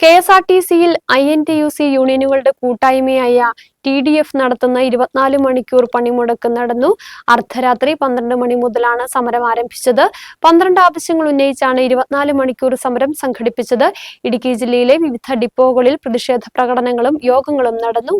K S R T സിയിൽ I N T U C യൂണിയനുകളുടെ കൂട്ടായ്മയായ T D F നടത്തുന്ന ഇരുപത്തിനാല് മണിക്കൂർ പണിമുടക്ക് നടന്നു. അർദ്ധരാത്രി പന്ത്രണ്ട് മണി മുതലാണ് സമരം ആരംഭിച്ചത്. പന്ത്രണ്ട് ആവശ്യങ്ങൾ ഉന്നയിച്ചാണ് ഇരുപത്തിനാല് മണിക്കൂർ സമരം സംഘടിപ്പിച്ചത്. ഇടുക്കി ജില്ലയിലെ വിവിധ ഡിപ്പോകളിൽ പ്രതിഷേധ പ്രകടനങ്ങളും യോഗങ്ങളും നടന്നു.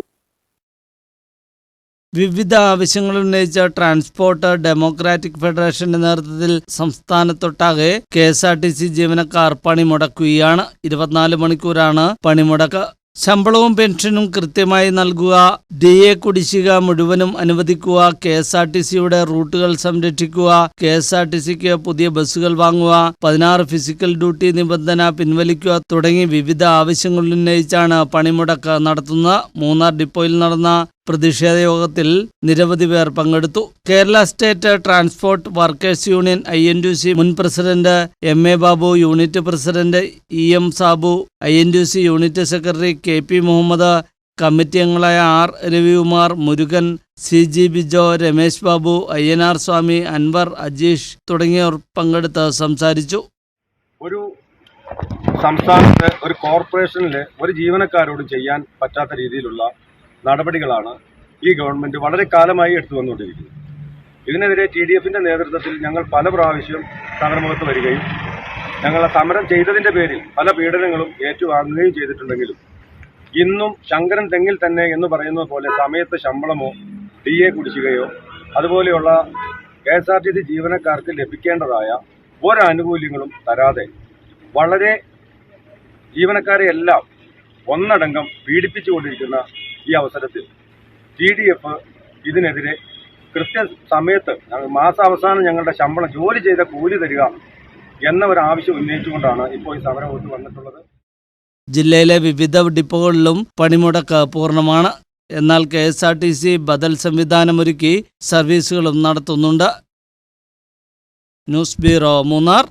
വിവിധ ആവശ്യങ്ങൾ ഉന്നയിച്ച ട്രാൻസ്പോർട്ട് ഡെമോക്രാറ്റിക് ഫെഡറേഷന്റെ നേതൃത്വത്തിൽ സംസ്ഥാനത്തൊട്ടാകെ K S R T C ജീവനക്കാർ പണിമുടക്കുകയാണ്. ഇരുപത്തിനാല് മണിക്കൂറാണ് പണിമുടക്ക്. ശമ്പളവും പെൻഷനും കൃത്യമായി നൽകുക ഡി എ കുടിശ്ശിക മുഴുവനും അനുവദിക്കുക കെ എസ് ആർ ടി സിയുടെ റൂട്ടുകൾ സംരക്ഷിക്കുക കെ എസ് ആർ ടി സിക്ക് പുതിയ ബസ്സുകൾ വാങ്ങുക പതിനാറ് ഫിസിക്കൽ ഡ്യൂട്ടി നിബന്ധന പിൻവലിക്കുക തുടങ്ങി വിവിധ ആവശ്യങ്ങൾ ഉന്നയിച്ചാണ് പണിമുടക്ക് നടത്തുന്നത്. മൂന്നാർ ഡിപ്പോയിൽ നടന്ന പ്രതിഷേധ യോഗത്തിൽ നിരവധി പേർ പങ്കെടുത്തു. Kerala state transport workers union I N T C മുൻ president M A Babu unit president E M Sabu I N T C unit secretary K P Muhammad committee അംഗങ്ങളായ R Ravikumar Murugan C G Bijo Ramesh Babu Ayyanar Swami Anwar Ajeesh തുടങ്ങിയവർ പങ്കെടുത്ത് സംസാരിച്ചു. ഒരു സംസ്ഥാനത്ത് ഒരു കോർപ്പറേഷനിൽ ഒരു ജീവനക്കാരോട് ചെയ്യാൻ പറ്റാത്ത രീതിയിലുള്ള നടപടികളാണ് ഈ ഗവൺമെന്റ് വളരെ കാലമായി എടുത്തു വന്നുകൊണ്ടിരിക്കുന്നത് ഇതിനെതിരെ ടി ഡി എഫിന്റെ നേതൃത്വത്തിൽ ഞങ്ങൾ പല പ്രാവശ്യം സമരമുഖത്ത് വരികയും ഞങ്ങൾ സമരം ചെയ്തതിന്റെ പേരിൽ പല പീഡനങ്ങളും ഏറ്റുവാങ്ങുകയും ചെയ്തിട്ടുണ്ടെങ്കിലും ഇന്നും ശങ്കരൻ തെങ്ങിൽ തന്നെ എന്ന് പറയുന്നത് പോലെ സമയത്ത് ശമ്പളമോ ഡി എ കുടിശ്ശികയോ അതുപോലെയുള്ള K S R T C ജീവനക്കാർക്ക് ലഭിക്കേണ്ടതായ ഒരാനുകൂല്യങ്ങളും തരാതെ വളരെ ജീവനക്കാരെ എല്ലാം ഒന്നടങ്കം പീഡിപ്പിച്ചുകൊണ്ടിരിക്കുന്ന ഈ അവസരത്തിൽ ടി ഡി എഫ് ഇതിനെതിരെ കൃത്യ സമയത്ത് മാസാവസാനം ഞങ്ങളുടെ ശമ്പളം ജോലി ചെയ്ത കൂലി തരിക എന്ന ഒരു ആവശ്യം ഉന്നയിച്ചുകൊണ്ടാണ് ഇപ്പോൾ ഈ സമരമുഖത്ത് വന്നിട്ടുള്ളത്. ജില്ലയിലെ വിവിധ ഡിപ്പോകളിലും പണിമുടക്ക് പൂർണമാണ്. എന്നാൽ K S R T C ബദൽ സംവിധാനമൊരുക്കി സർവീസുകളും നടത്തുന്നുണ്ട്. News bureau Munnar.